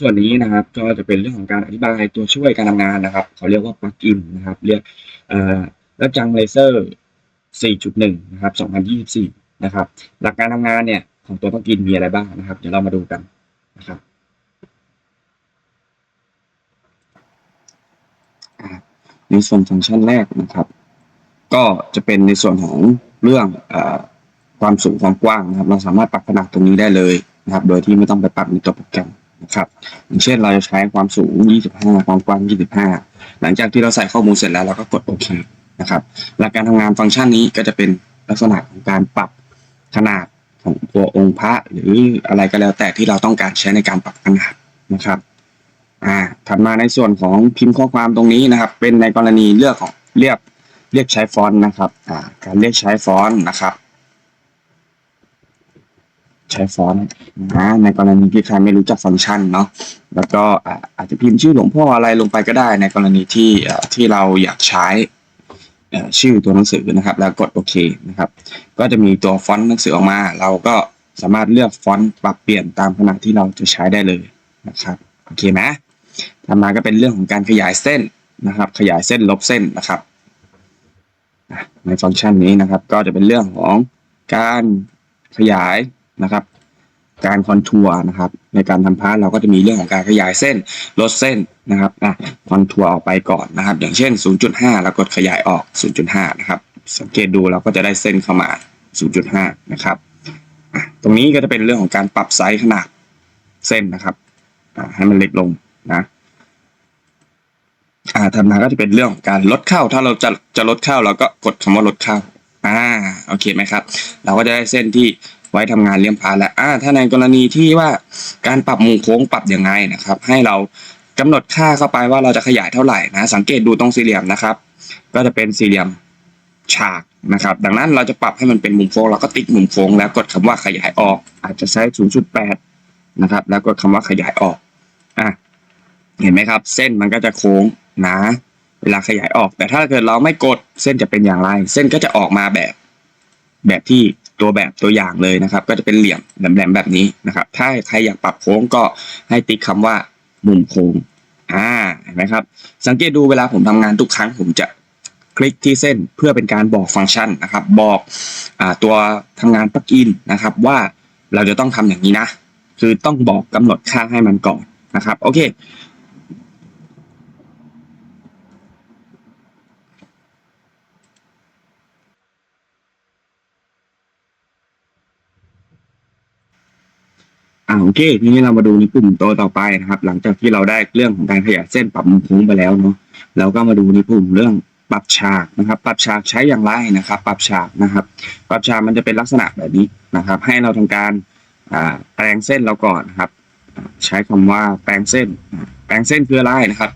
ส่วนนี้นะครับก็จะเป็นเรื่องของการอธิบายตัวช่วยการทำงานนะครับ เขาเรียกว่าปลั๊กอินนะครับเรียกเอ่อรับจังเลเซอร์ 4.1 นะครับ 2024 นะครับ หลักการทำงานเนี่ยของตัวปลั๊กอินมีอะไรบ้างนะครับ เดี๋ยวเรามาดูกันนะครับในส่วนฟังก์ชันแรกนะครับ ก็จะเป็นในส่วนของเรื่องอความสูงความกว้างนะครับ เราสามารถปรับขนาดตรงนี้ได้เลยนะครับ โดยที่ไม่ต้องไปปรับในตัวโปรแกรม นะครับอย่างเช่นเราจะใช้ความสูง 25 ความกว้าง 25 หลังจากที่เราใส่ข้อมูลเสร็จแล้วเราก็กดโอเคนะครับหลักการทำงานฟังก์ชันนี้ก็จะเป็นลักษณะของการปรับขนาดของตัวองค์พระหรืออะไรก็แล้วแต่ที่เราต้องการใช้ในการปรับขนาดนะครับอ่าถัดมาในส่วนของพิมพ์ข้อความตรงนี้นะครับ เป็นในกรณีเลือกของเรียกเรียกใช้ฟอนต์นะครับอ่าการเรียกใช้ฟอนต์นะครับ ใช้ฟอนต์นะในกรณีที่ใครไม่รู้จักฟังก์ชันเนาะแล้วก็อาจจะพิมพ์ชื่อหลวงพ่ออะไรลงไปก็ได้ ในกรณีที่ที่เราอยากใช้ชื่อตัวหนังสือนะครับ แล้วกดโอเคนะครับ ก็จะมีตัวฟอนต์หนังสือออกมา เราก็สามารถเลือกฟอนต์ปรับเปลี่ยนตามขนาดที่เราจะใช้ได้เลยนะครับโอเคไหมถัดมาก็เป็นเรื่องของการขยายเส้นนะครับ ขยายเส้นลบเส้นนะครับในฟังก์ชันนี้นะครับ ก็จะเป็นเรื่องของการขยาย นะครับ การคอนทัวร์นะครับ ในการทำพาร์ทเราก็จะมีเรื่องของการขยายเส้นลดเส้นนะครับอะคอนทัวร์ออกไปก่อนนะครับ อย่างเช่น 0.5 แล้วกดขยายออก 0.5 นะครับ สังเกตดูเราก็จะได้เส้นเข้ามา 0.5 นะครับตรงนี้ก็จะเป็นเรื่องของการปรับไซส์ขนาดเส้นนะครับให้มันเล็กลงนะอ่าถัดมาก็จะเป็นเรื่องของการลดเข้า ถ้าเราจะจะลดเข้าเราก็กดคำว่าลดเข้า อ่า โอเคไหมครับ เราก็จะได้เส้นที่ ว้ทำงานเลี้ยงพาแล้วอ่าถ้าในกรณีที่ว่าการปรับมุมโค้งปรับยังไงนะครับ ให้เรากำหนดค่าเข้าไปว่าเราจะขยายเท่าไหร่นะ สังเกตดูตรงสี่เหลี่ยมนะครับ ก็จะเป็นสี่เหลี่ยมฉากนะครับ ดังนั้นเราจะปรับให้มันเป็นมุมโค้งเราก็ติ๊กมุมโค้งแล้วกดคำว่าขยายออก อาจจะใช้ 0.8 นะครับ แล้วกดคำว่าขยายออกอะเห็นไหมครับ เส้นมันก็จะโค้งนะเวลาขยายออก แต่ถ้าเกิดเราไม่กดเส้นจะเป็นอย่างไร เส้นก็จะออกมาแบบ แบบที่ ตัวแบบตัวอย่างเลยนะครับ ก็จะเป็นเหลี่ยมแหลมๆแบบนี้นะครับ ถ้าใครอยากปรับโค้งก็ให้ติ๊กคำว่ามุมโค้งอ่าเห็นไหมครับ สังเกตดูเวลาผมทำงานทุกครั้งผมจะคลิกที่เส้นเพื่อเป็นการบอกฟังก์ชันนะครับ บอกอตัวทำงานปลั๊กอินนะครับ ว่าเราจะต้องทำอย่างนี้นะ คือต้องบอกกำหนดค่าให้มันก่อนนะครับ โอเค อ่าโอเคทีนี้เรามาดูในปุ่มตัวต่อไปนะครับ หลังจากที่เราได้เรื่องของการขยายเส้นปรับมุมโค้งไปแล้วเนาะเราก็มาดูในปุ่มเรื่องปรับฉากนะครับ ปรับฉากใช้อย่างไรนะครับ ปรับฉากนะครับ ปรับฉากมันจะเป็นลักษณะแบบนี้นะครับ ให้เราทำการอ่าแปลงเส้นเราก่อนนะครับ ใช้คำว่าแปลงเส้น แปลงเส้นคืออะไรนะครับ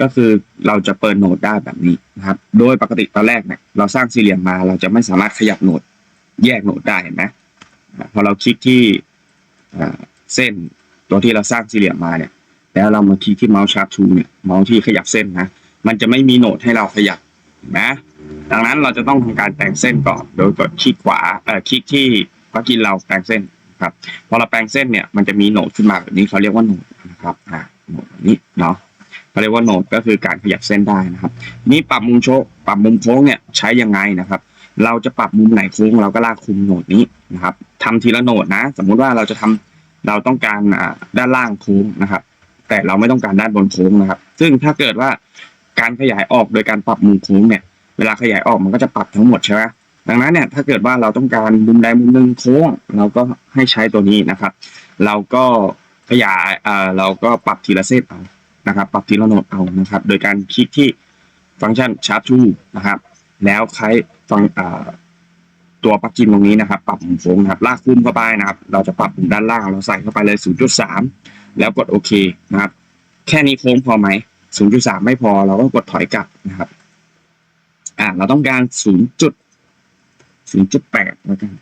ก็คือเราจะเปิดโหนดได้แบบนี้นะครับ โดยปกติตอนแรกเนี่ยเราสร้างสี่เหลี่ยมมาเราจะไม่สามารถขยับโหนดแยกโหนดได้เห็นไหมพอเราคลิกที่อ่า เส้นตัวที่เราสร้างสี่เหลี่ยมมาเนี่ย แล้วเรามาคลิกที่เมาส์ชาร์ปทูเนี่ยเมาส์ที่ขยับเส้นนะ มันจะไม่มีโหนดให้เราขยับนะดังนั้นเราจะต้องทำการแปลงเส้นก่อนโดยกดคลิกขวาเอ่อคลิกที่ปลั๊กอินเราแปลงเส้นครับพอเราแปลงเส้นเนี่ยมันจะมีโหนดขึ้นมาแบบนี้เขาเรียกว่าโหนดนะครับอ่าโหนดนี้เนาะเขาเรียกว่าโหนดก็คือการขยับเส้นได้นะครับ นี่ปรับมุมโชว์ปรับมุมโค้งเนี่ยใช้ยังไงนะครับ เราจะปรับมุมไหนโค้งเราก็ลากคุมโหนดนี้นะครับทำทีละโหนดนะ สมมุติว่าเราจะทำ เราต้องการด้านล่างโค้งนะครับ แต่เราไม่ต้องการด้านบนโค้งนะครับ ซึ่งถ้าเกิดว่าการขยายออกโดยการปรับมุมโค้งเนี่ย เวลาขยายออกมันก็จะปรับทั้งหมดใช่ไหมดังนั้นเนี่ยถ้าเกิดว่าเราต้องการมุมใดมุมหนึ่งโค้ง เราก็ให้ใช้ตัวนี้นะครับ เราก็ขยายเอ่อเราก็ปรับทีละเส้นเอานะครับ ปรับทีละโหนดเอานะครับ โดยการคลิกที่ฟังก์ชัน Sharp to นะครับ แล้วใช้ฟังเอ่อ ตัวปลั๊กอินตรงนี้นะครับ ปรับมุมโค้งนะครับ ลากคุ้มเข้าไปนะครับ เราจะปรับมุมด้านล่างเราใส่เข้าไปเลย 0.3 แล้วกดโอเคนะครับ แค่นี้โค้งพอไหม 0.3 ไม่พอเราก็กดถอยกลับนะครับ อ่าเราต้องการ 0.0.8แล้วกัน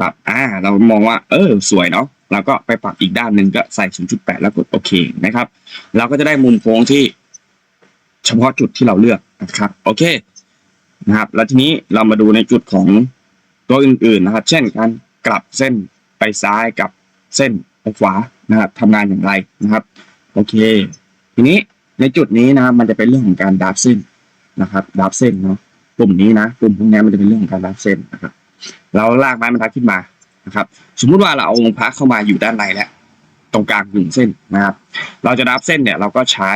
ปรับอ่า เรามองว่า เออ สวยเนาะเราก็ไปปรับอีกด้านหนึ่งก็ใส่ 0.8 แล้วกดโอเคนะครับ เราก็จะได้มุมโค้งที่เฉพาะจุดที่เราเลือกนะครับ โอเค นะครับ แล้วทีนี้เรามาดูในจุดของตัวอื่นๆนะครับ เช่นการกลับเส้นไปซ้ายกับเส้นไปขวานะครับทำงานอย่างไรนะครับ โอเค ทีนี้ในจุดนี้นะครับ มันจะเป็นเรื่องของการดับเส้นนะครับดับเส้นเนาะกลุ่มนี้นะกลุ่มพวกนี้มันจะเป็นเรื่องของการดับเส้นนะครับ เราลากไม้บรรทัดขึ้นมานะครับ สมมุติว่าเราเอาองค์พระเข้ามาอยู่ด้านในแล้วตรงกลางหนึ่งเส้นนะครับ เราจะดับเส้นเนี่ย เราก็ใช้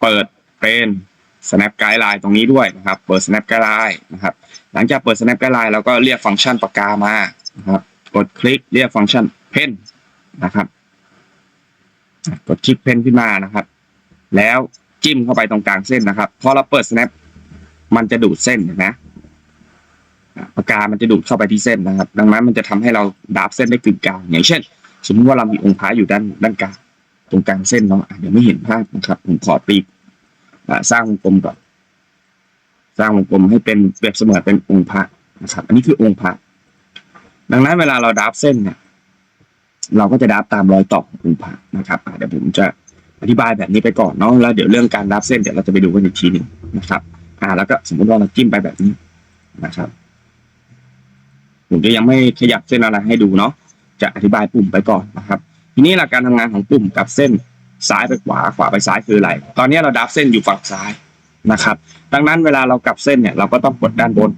เปิดเป็น snap guideline ตรงนี้ด้วยนะครับ เปิด snap guideline นะครับ หลังจากเปิด snap guideline เราก็เรียกฟังก์ชันปากกามานะครับ กดคลิกเรียกฟังก์ชันเพนนะครับ กดคลิกเพนขึ้นมานะครับ แล้วจิ้มเข้าไปตรงกลางเส้นนะครับ พอเราเปิด snap มันจะดูดเส้นเห็นไหมอะปากกามันจะดูดเข้าไปที่เส้นนะครับ ดังนั้นมันจะทำให้เราดับเส้นได้กึ่งกลาง อย่างเช่น สมมติว่าเรามีองค์พระอยู่ด้านด้านกลางตรงกลางเส้นเนาะอะเดี๋ยวไม่เห็นภาพนะครับผมขอตีอะ สร้างวงกลมก่อน สร้างวงกลมให้เป็นเปรียบเสมือนเป็นองค์พระนะครับ อันนี้คือองค์พระ ดังนั้นเวลาเราดับเส้นเนี่ย เราก็จะดับตามรอยต่อขององค์พระนะครับเดี๋ยวผมจะอธิบายแบบนี้ไปก่อนเนาะแล้วเดี๋ยวเรื่องการดับเส้นเดี๋ยวเราจะไปดูกันอีกทีหนึ่งนะครับ อ่า แล้วก็สมมติว่าเราจิ้มไปแบบนี้นะครับผมจะยังไม่ขยับเส้นอะไรให้ดูเนาะจะอธิบายปุ่มไปก่อนนะครับ ทีนี้หลักการทำงานของปุ่มกับเส้น ซ้ายไปขวาขวาไปซ้ายคืออะไรตอนนี้เราดับเส้นอยู่ฝั่งซ้ายนะครับ ดังนั้นเวลาเรากลับเส้นเนี่ยเราก็ต้องกดด้านบน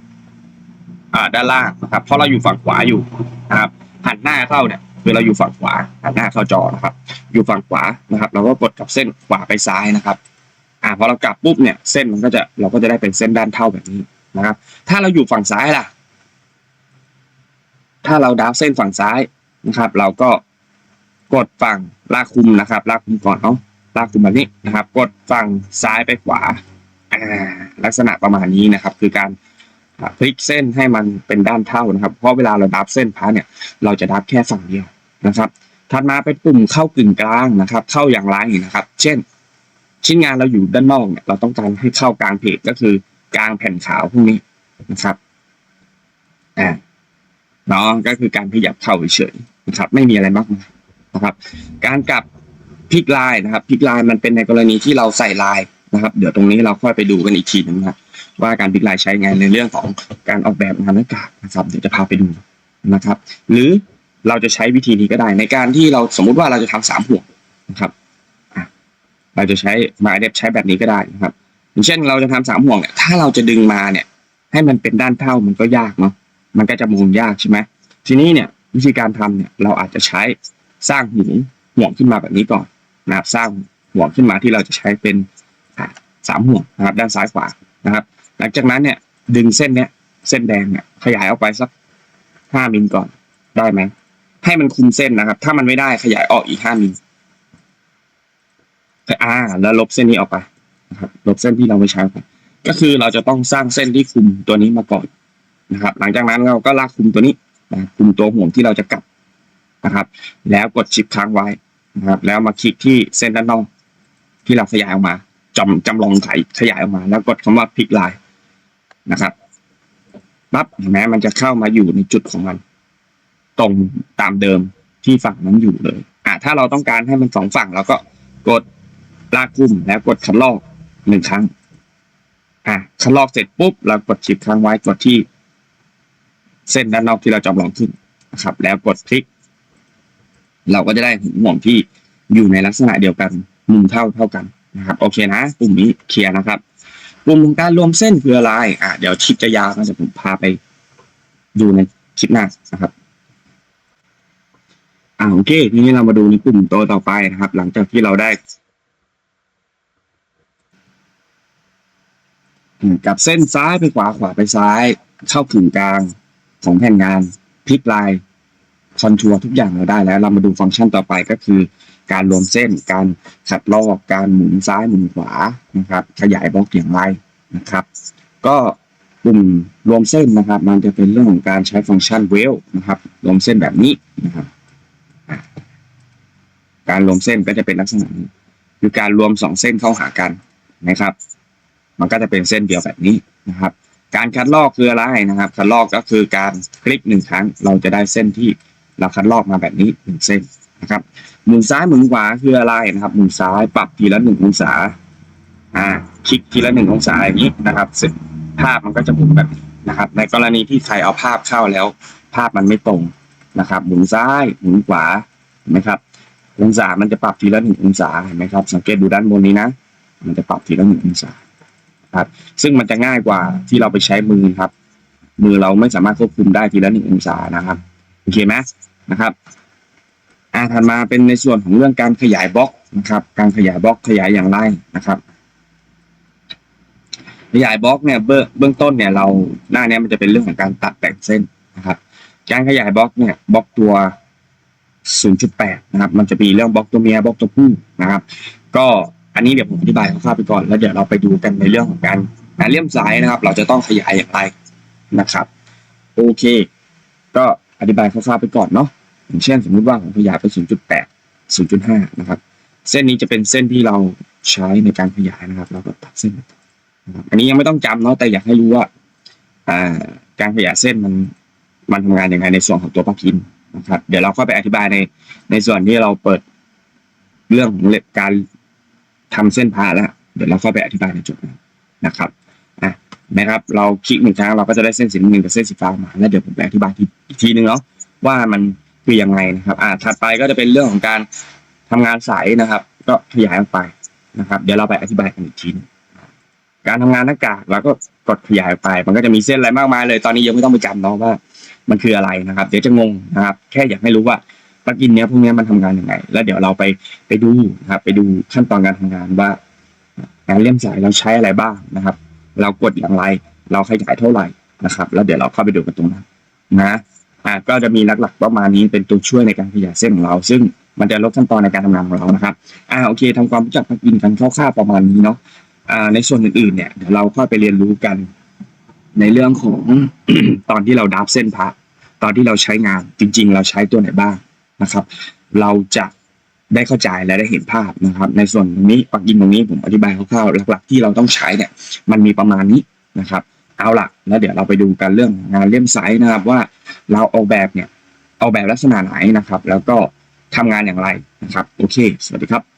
อ่าด้านล่างนะครับเพราะเราอยู่ฝั่งขวาอยู่นะครับหันหน้าเข้าเนี่ยคือเราอยู่ฝั่งขวาหันหน้าเข้าจอนะครับ อยู่ฝั่งขวานะครับ เราก็กดกับเส้นขวาไปซ้ายนะครับ อ่าพอเรากลับปุ๊บเนี่ยเส้นมันก็จะเราก็จะได้เป็นเส้นด้านเท่าแบบนี้นะครับ ถ้าเราอยู่ฝั่งซ้ายล่ะ ถ้าเราดับเส้นฝั่งซ้ายนะครับ เราก็ กดฝั่งลากคุมนะครับลากคุมก่อนเนาะลากคุมแบบนี้นะครับ กดฝั่งซ้ายไปขวาอ่าลักษณะประมาณนี้นะครับ คือการพลิกเส้นให้มันเป็นด้านเท่านะครับ เพราะเวลาเราดับเส้นพาเนี่ย เราจะดับแค่ฝั่งเดียวนะครับ ถัดมาเป็นปุ่มเข้ากึ่งกลางนะครับ เข้าอย่างไรนะครับ เช่น ชิ้นงานเราอยู่ด้านนอกเนี่ย เราต้องการให้เข้ากลางเพจก็คือกลางแผ่นขาวพวกนี้นะครับอ่าเนาะก็คือการขยับเข้าเฉยๆนะครับ ไม่มีอะไรมากมาย นะครับ การกลับพลิกลายนะครับพลิกลายมันเป็นในกรณีที่เราใส่ลายนะครับ เดี๋ยวตรงนี้เราค่อยไปดูกันอีกทีหนึงนะครับว่าการพลิกลายใช้ไงในเรื่องของการออกแบบงานหน้ากากนะครับ เดี๋ยวจะพาไปดูนะครับ หรือเราจะใช้วิธีนี้ก็ได้ ในการที่เราสมมุติว่าเราจะทำสามห่วงนะครับเราจะใช้มาเด็บใช้แบบนี้ก็ได้นะครับอย่างเช่นเราจะทำสามห่วงเนี่ยถ้าเราจะดึงมาเนี่ย ให้มันเป็นด้านเท่ามันก็ยากเนาะมันก็จะมุนยากใช่ไหมทีนี้เนี่ยวิธีการทำเนี่ยเราอาจจะใช้ สร้างห่วงห่วงขึ้นมาแบบนี้ก่อนนะครับ สร้างห่วงขึ้นมาที่เราจะใช้เป็นสามห่วงนะครับ ด้านซ้ายขวานะครับ หลังจากนั้นเนี่ยดึงเส้นเนี้ยเส้นแดงเนี่ยขยายออกไปสักห้ามิลก่อนได้ไหมให้มันคุมเส้นนะครับ ถ้ามันไม่ได้ขยายออกอีกห้ามิลอ่าแล้วลบเส้นนี้ออกไปนะครับลบเส้นที่เราไม่ใช้ไปก็คือเราจะต้องสร้างเส้นที่คุมตัวนี้มาก่อนนะครับ หลังจากนั้นเราก็ลากคุมตัวนี้นะคุมตัวห่วงที่เราจะกลับ นะครับ แล้วกดชิปค้างไว้นะครับ แล้วมาคลิกที่เส้นด้านนอกที่เราขยายออกมาจำจำลองไขขยายออกมา แล้วกดคำว่าพลิกลายนะครับปั๊บเห็นไหมมันจะเข้ามาอยู่ในจุดของมัน ตรงตามเดิมที่ฝั่งนั้นอยู่เลย อ่าถ้าเราต้องการให้มันสองฝั่งเราก็กดลากคุมแล้วกดคัดลอกหนึ่งครั้ง อะคัดลอกเสร็จปุ๊บเรากดชิปค้างไว้กดที่ เส้นด้านนอกที่เราจำลองขึ้นนะครับ แล้วกดคลิก เราก็จะได้หุ่นห่วงที่อยู่ในลักษณะเดียวกันมุมเท่าเท่ากันนะครับโอเคนะปุ่มนี้เคลียร์นะครับปุ่มของการรวมเส้นคืออะไรอะเดี๋ยวคลิปจะยาวนะจะผมพาไปดูในคลิปหน้านะครับอ่าโอเคทีนี้เรามาดูในปุ่มตัวต่อไปนะครับ หลังจากที่เราได้กับเส้นซ้ายไปขวาขวาไปซ้าย เข้ากึ่งกลางของแผ่นงานพลิกลาย คอนทัวร์ทุกอย่างเราได้แล้ว เรามาดูฟังก์ชันต่อไปก็คือ การรวมเส้น การขัดลอก การหมุนซ้ายหมุนขวานะครับ ขยายบล็อกอย่างไรนะครับ ก็ปุ่มรวมเส้นนะครับ มันจะเป็นเรื่องของการใช้ฟังก์ชันเวลนะครับ รวมเส้นแบบนี้นะครับ การรวมเส้นก็จะเป็นลักษณะนี้คือการรวมสองเส้นเข้าหากันนะครับ มันก็จะเป็นเส้นเดียวแบบนี้นะครับ การคัดลอกคืออะไรนะครับ คัดลอกก็คือการคลิกหนึ่งครั้งเราจะได้เส้นที่ เราคัดลอกมาแบบนี้หนึ่งเส้นนะครับหมุนซ้ายหมุนขวาคืออะไรนะครับหมุนซ้ายปรับทีละหนึ่งองศาอ่าคลิกทีละหนึ่งองศาอย่างนี้นะครับเสร็จภาพมันก็จะหมุนแบบนี้นะครับ ในกรณีที่ใครเอาภาพเข้าแล้ว ภาพมันไม่ตรงนะครับ หมุนซ้ายหมุนขวาเห็นไหมครับ องศามันจะปรับทีละหนึ่งองศาเห็นไหมครับ สังเกตดูด้านบนนี้นะ มันจะปรับทีละหนึ่งองศาครับ ซึ่งมันจะง่ายกว่าที่เราไปใช้มือครับ มือเราไม่สามารถควบคุมได้ทีละหนึ่งองศานะครับ เคไหมนะครับอ่าถัดมาเป็นในส่วนของเรื่องการขยายบล็อกนะครับ การขยายบล็อกขยายอย่างไรนะครับ ขยายบล็อกเนี่ยเบื้องเบื้องต้นเนี่ยเราหน้าเนี้ยมันจะเป็นเรื่องของการตัดแต่งเส้นนะครับ การขยายบล็อกเนี่ยบล็อกตัว 0.8 นะครับ มันจะมีเรื่องบล็อกตัวเมียบล็อกตัวผู้นะครับ ก็อันนี้เดี๋ยวผมอธิบายคร่าวๆไปก่อนแล้วเดี๋ยวเราไปดูกันในเรื่องของการการเลี่ยมสายนะครับ เราจะต้องขยายอย่างไรนะครับ โอเค ก็ อธิบายคร่าวๆไปก่อนเนาะอย่างเช่นสมมุติว่าผมขยายไป 0.8 0.5 นะครับ เส้นนี้จะเป็นเส้นที่เราใช้ในการขยายนะครับ เราก็ตัดเส้นนะครับอันนี้ยังไม่ต้องจำเนาะแต่อยากให้รู้ว่าการขยายเส้นมันมันทำงานยังไงในส่วนของตัวปลั๊กอินนะครับ เดี๋ยวเราก็ไปอธิบายในในส่วนที่เราเปิดเรื่องของการทำเส้นพาแล้วเดี๋ยวเราเข้าไปอธิบายในจุดนั้นนะครับ นะครับ เราคลิกหนึ่งครั้งเราก็จะได้เส้นสีน้ำเงินกับเส้นสีฟ้ามา แล้วเดี๋ยวผมไปอธิบายอีกทีนึงเนาะว่ามันคือยังไงนะครับ อ่าถัดไปก็จะเป็นเรื่องของการทำงานสายนะครับ ก็ขยายออกไปนะครับ เดี๋ยวเราไปอธิบายกันอีกทีนึงการทำงานหน้ากากเราก็กดขยายออกไป มันก็จะมีเส้นอะไรมากมายเลย ตอนนี้ยังไม่ต้องไปจำเนาะว่า มันคืออะไรนะครับ เดี๋ยวจะงงนะครับ แค่อยากให้รู้ว่าปลั๊กอินเนี้ยพวกเนี้ยมันทำงานยังไง แล้วเดี๋ยวเราไปไปดูนะครับ ไปดูขั้นตอนการทำงานว่าการเลี่ยมสายเราใช้อะไรบ้างนะครับ เรากดอย่างไร เราขยายเท่าไหร่นะครับ แล้วเดี๋ยวเราเข้าไปดูกันตรงนั้นนะอ่าก็จะมีหลักๆประมาณนี้เป็นตัวช่วยในการขยายเส้นของเรา ซึ่งมันจะลดขั้นตอนในการทำงานของเรานะครับอ่าโอเคทำความรู้จักปลั๊กอินกันคร่าวๆประมาณนี้เนาะอ่าในส่วนอื่นๆเนี่ยเดี๋ยวเราค่อยไปเรียนรู้กัน ในเรื่องของตอนที่เราดับเส้นพระตอนที่เราใช้งานจริง ๆ เราใช้ตัวไหนบ้างนะครับ เราจะ ได้เข้าใจและได้เห็นภาพนะครับ ในส่วนตรงนี้ปักยินตรงนี้ผมอธิบายคร่าวๆหลัก ๆ ที่เราต้องใช้เนี่ยมันมีประมาณนี้นะครับเอาละแล้วเดี๋ยวเราไปดูกันเรื่องงานเลี่ยมไซส์นะครับว่าเราออกแบบเนี่ยออกแบบลักษณะไหนนะครับ แล้วก็ทำงานอย่างไรนะครับ โอเค สวัสดีครับ